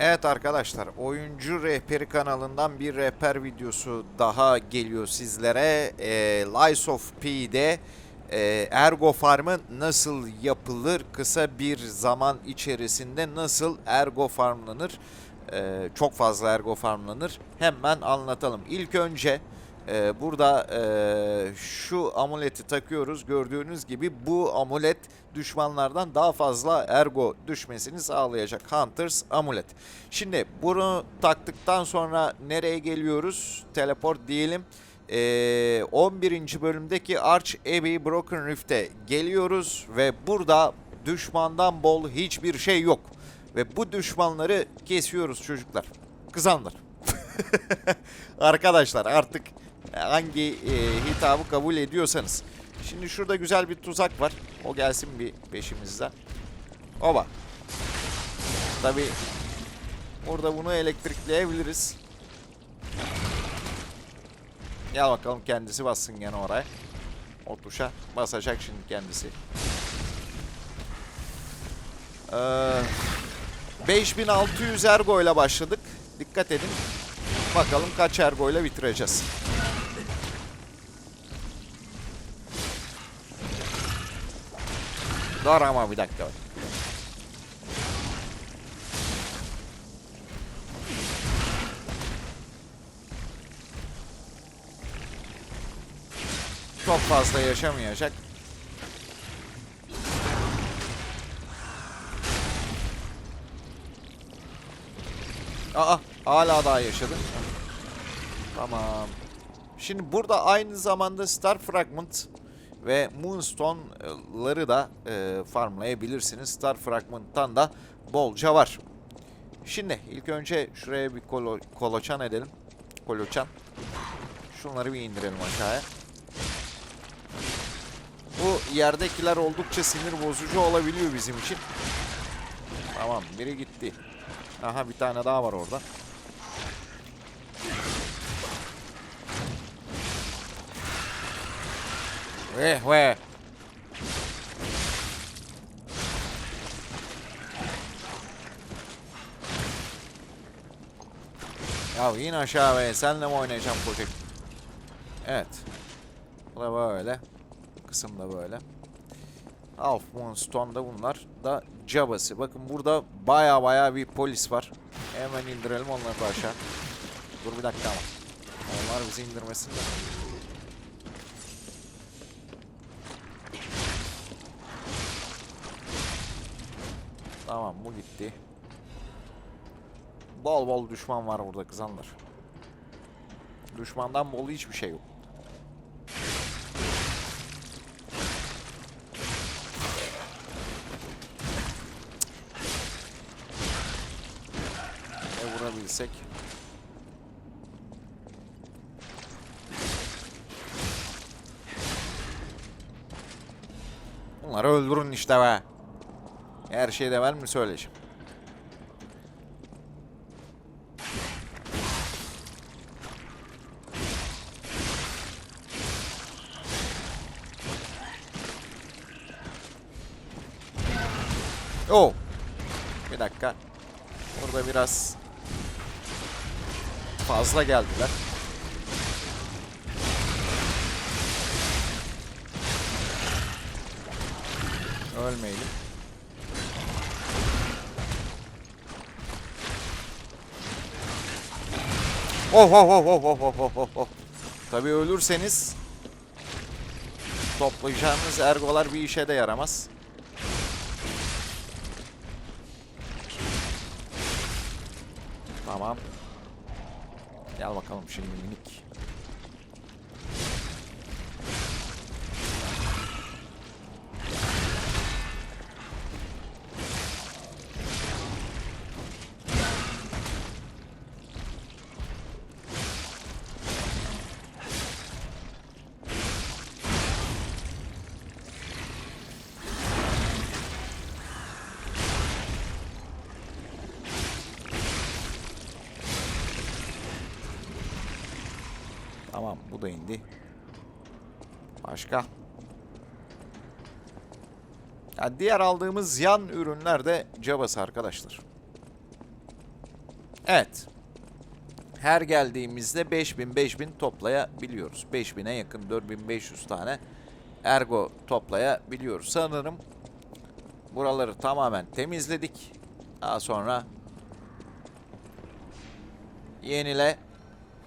Evet arkadaşlar, Oyuncu Rehberi kanalından bir rehber videosu daha geliyor sizlere. E, Lies of P'de e, Ergo Farm'ı nasıl yapılır, kısa bir zaman içerisinde nasıl Ergo farmlanır, e, çok fazla Ergo farmlanır hemen anlatalım. İlk önce e, burada e, şu amuleti takıyoruz. Gördüğünüz gibi bu amulet düşmanlardan daha fazla ergo düşmesini sağlayacak Hunters amulet. Şimdi bunu taktıktan sonra nereye geliyoruz? Teleport diyelim. Ee, 11. bölümdeki Arch Abbey Broken Rift'e geliyoruz ve burada düşmandan bol hiçbir şey yok. Ve bu düşmanları kesiyoruz çocuklar. Kızanlar. Arkadaşlar artık hangi e, hitabı kabul ediyorsanız. Şimdi şurada güzel bir tuzak var. O gelsin bir peşimizden. Oba. Tabi burada bunu elektrikleyebiliriz. Gel bakalım kendisi bassın gene oraya. O tuşa basacak şimdi kendisi. Ee, 5600 ergo ile başladık. Dikkat edin. Bakalım kaç ergo ile bitireceğiz. Dur ama bir dakika. Çok fazla yaşamayacak. Aa, hala daha yaşadı. Tamam. Şimdi burada aynı zamanda Star Fragment ve Moonstone'ları da e, farmlayabilirsiniz. Star Fragment'tan da bolca var. Şimdi ilk önce şuraya bir kolo, koloçan edelim. Koloçan. Şunları bir indirelim aşağıya. Bu yerdekiler oldukça sinir bozucu olabiliyor bizim için. Tamam biri gitti. Aha bir tane daha var orada. Ve ve. Ya in aşağı be. Senle mi oynayacağım koçuk? Evet. Bu da böyle. Kısım da böyle. Half Moonstone da bunlar da cabası. Bakın burada baya baya bir polis var. Hemen indirelim onları da aşağı. Dur bir dakika ama. Onlar bizi indirmesin de. Tamam bu gitti. Bol bol düşman var burada kızanlar. Düşmandan bol hiçbir şey yok. Ne vurabilsek. Bunları öldürün işte be. Her şeyde ben mi söyleyeceğim? Oh. Bir dakika. Burada biraz fazla geldiler. Ölmeyelim. Oh, oh oh oh oh oh oh oh oh. Tabii ölürseniz toplayacağınız ergolar bir işe de yaramaz. Tamam. Gel bakalım şimdi minik. Tamam bu da indi. Başka? Ya diğer aldığımız yan ürünler de cabası arkadaşlar. Evet. Her geldiğimizde 5000 5000 toplayabiliyoruz. 5000'e yakın 4500 tane ergo toplayabiliyoruz. Sanırım buraları tamamen temizledik. Daha sonra yenile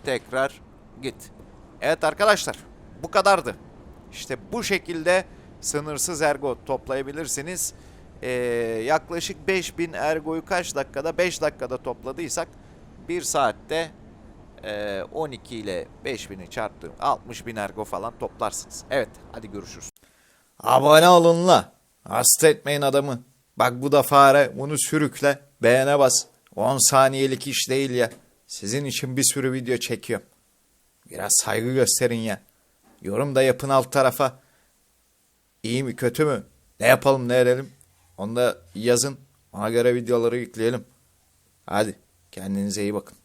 tekrar git. Evet arkadaşlar bu kadardı. İşte bu şekilde sınırsız ergo toplayabilirsiniz. Ee, yaklaşık 5000 ergoyu kaç dakikada? 5 dakikada topladıysak 1 saatte e, 12 ile 5000'i çarptım. 60 bin ergo falan toplarsınız. Evet hadi görüşürüz. Abone olun la. Hasta etmeyin adamı. Bak bu da fare. Bunu sürükle. Beğene bas. 10 saniyelik iş değil ya. Sizin için bir sürü video çekiyorum. Biraz saygı gösterin ya. Yorum da yapın alt tarafa. İyi mi kötü mü? Ne yapalım ne edelim? Onu da yazın. Ona göre videoları yükleyelim. Hadi kendinize iyi bakın.